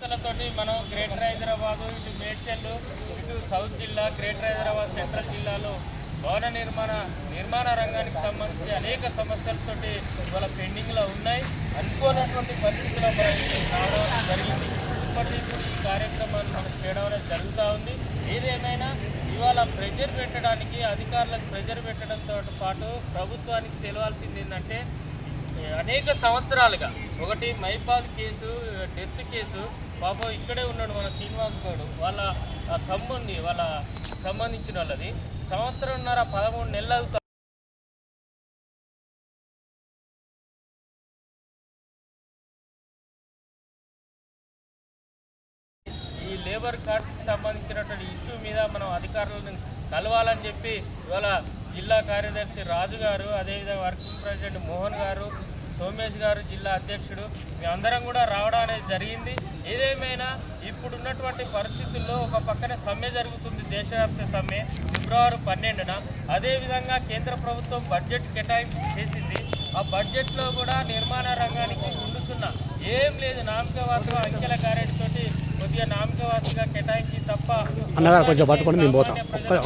తోటి మనం గ్రేటర్ హైదరాబాద్ ఇటు మేడ్చల్లు ఇటు సౌత్ జిల్లా గ్రేటర్ హైదరాబాద్ సెంట్రల్ జిల్లాలో భవన నిర్మాణ నిర్మాణ రంగానికి సంబంధించి అనేక సమస్యలతోటి ఇవాళ పెండింగ్లో ఉన్నాయి. అనుకోనటువంటి పరిస్థితుల్లో మనం రావడం జరిగింది. ఇప్పటి ఇప్పుడు ఈ కార్యక్రమాన్ని మనం చేయడం అనేది జరుగుతూ ఉంది. ఏదేమైనా ఇవాళ ప్రెజర్ పెట్టడానికి అధికారులకు ప్రెజర్ పెట్టడంతో పాటు ప్రభుత్వానికి తెలియాల్సింది ఏంటంటే అనేక సంవత్సరాలుగా. ఒకటి మైపాల్ కేసు డెత్ కేసు. పాపం ఇక్కడే ఉన్నాడు మన శ్రీనివాస్ గౌడ్. వాళ్ళ తమ్ముంది వాళ్ళ సంబంధించిన వాళ్ళది. సంవత్సరంన్నర పదమూడు నెలలు అవుతా ఈ లేబర్ కార్డ్స్కి సంబంధించినటువంటి ఇష్యూ మీద మనం అధికారులను కలవాలని చెప్పి ఇవాళ జిల్లా కార్యదర్శి రాజు గారు అదేవిధంగా వర్కింగ్ ప్రెసిడెంట్ మోహన్ గారు సోమేష్ గారు జిల్లా అధ్యక్షుడు మేమందరం కూడా రావడం అనేది జరిగింది. ఏదేమైనా ఇప్పుడున్నటువంటి పరిస్థితుల్లో ఒక పక్కన సమ్మె జరుగుతుంది దేశవ్యాప్త సమ్మె ఫిబ్రవరి పన్నెండున. అదేవిధంగా కేంద్ర ప్రభుత్వం బడ్జెట్ కేటాయింపు చేసింది. ఆ బడ్జెట్లో కూడా నిర్మాణ రంగానికి ముందు సున్నా ఏం లేదు నామకవాసగా అంకెల కార్యతోటి కొద్దిగా నామకవాసగా కేటాయించి తప్ప అన్నగారు కొంచెం పట్టుకొని మేము పోతాం.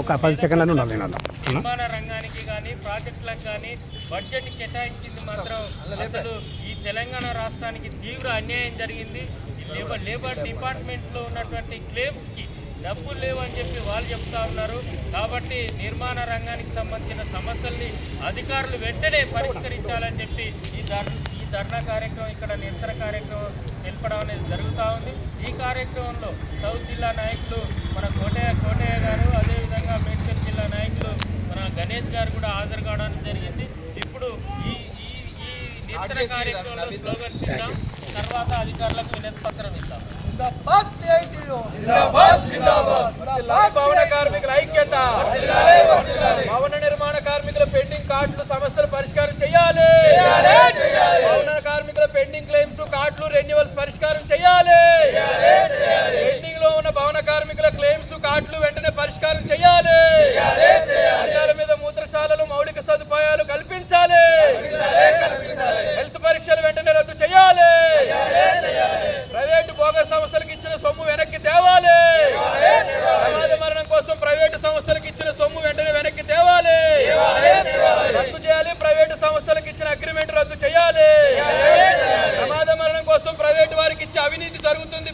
ఒక పది సెకండ్లను ఉండాలి నేను నిర్మాణ రంగానికి కానీ ప్రాజెక్టులకు కానీ బడ్జెట్ కేటాయించింది మాత్రం అసలు ఈ తెలంగాణ రాష్ట్రానికి తీవ్ర అన్యాయం జరిగింది. లేబర్ లేబర్ డిపార్ట్మెంట్లో ఉన్నటువంటి క్లెయిమ్స్కి డబ్బులు లేవని చెప్పి వాళ్ళు చెప్తా ఉన్నారు. కాబట్టి నిర్మాణ రంగానికి సంబంధించిన సమస్యల్ని అధికారులు వెంటనే పరిష్కరించాలని చెప్పి ఈ ధర్నా కార్యక్రమం ఇక్కడ నిరసన కార్యక్రమం తెలపడం అనేది జరుగుతూ ఉంది. ఈ కార్యక్రమంలో సౌత్ జిల్లా నాయకులు మన కోటయ్య కోటయ్య గారు అదేవిధంగా మేడ్చల్ జిల్లా నాయకులు మన గణేష్ గారు కూడా హాజరు కావడానికి జరిగింది. ఇప్పుడు ఈ ఈ ఈ నిరసన కార్యక్రమంలో స్లోగన్స్ ఇద్దాం. తర్వాత అధికారులకు వినతి పత్రం ఇద్దాం భవన కార్మికుల ఐక్యత. భవన నిర్మాణ కార్మికుల పెండింగ్ కార్డులు సమస్యలు పరిష్కారం చేయాలి. పెండింగ్ క్లెయిమ్స్ కార్డులు రెన్యువల్స్ పరిష్కారం చేయాలి. పెండింగ్లో ఉన్న భవన కార్మికుల క్లెయిమ్స్ కార్డులు వెంటనే పరిష్కారం చేయాలి. అన్నాల మీద మూత్రశాలలు మౌలిక సదుపాయాలు కల్పించాలి. హెల్త్ పరీక్షలు వెంటనే రద్దు చేయాలి. ప్రైవేటు భోగ సంస్థలకు ఇచ్చిన సొమ్ము వెనక్కి తేవాలి. ప్రమాద మరణం కోసం ప్రైవేటు సంస్థలకు ఇచ్చిన సొమ్ము వెంటనే వెనక్కి తేవాలి. రద్దు చేయాలి ప్రైవేటు సంస్థలకు ఇచ్చిన అగ్రిమెంట్ రద్దు చేయాలి. అవినీతి జరుగుతుంది.